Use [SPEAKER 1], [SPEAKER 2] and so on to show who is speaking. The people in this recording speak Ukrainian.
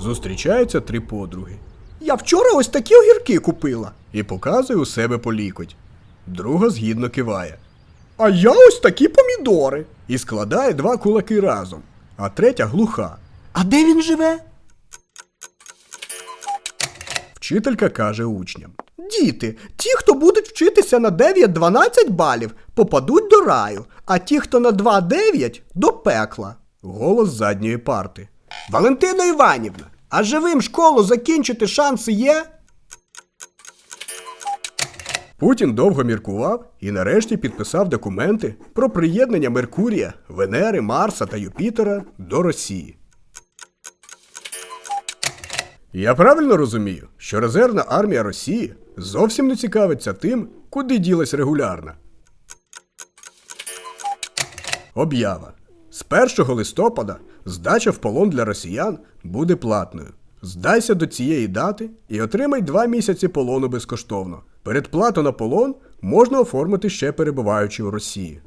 [SPEAKER 1] Зустрічаються три подруги
[SPEAKER 2] Я вчора ось такі огірки купила.
[SPEAKER 1] і показує у себе по лікоть. Друга згідно киває
[SPEAKER 2] А я ось такі помідори.
[SPEAKER 1] і складає два кулаки разом, а третя глуха.
[SPEAKER 2] А де він живе?
[SPEAKER 1] Вчителька каже учням.
[SPEAKER 2] Діти, ті, хто будуть вчитися на 9-12 балів, попадуть до раю, а ті, хто на 2-9 до пекла.
[SPEAKER 1] Голос задньої парти.
[SPEAKER 2] Валентина Іванівна, а живим школу закінчити шанси є?
[SPEAKER 1] Путін довго міркував і нарешті підписав документи про приєднання Меркурія, Венери, Марса та Юпітера до Росії. Я правильно розумію, що резервна армія Росії зовсім не цікавиться тим, куди ділась регулярна. Об'ява. З 1 листопада здача в полон для росіян буде платною. Здайся до цієї дати і отримай два місяці полону безкоштовно. Передплату на полон можна оформити ще перебуваючи у Росії.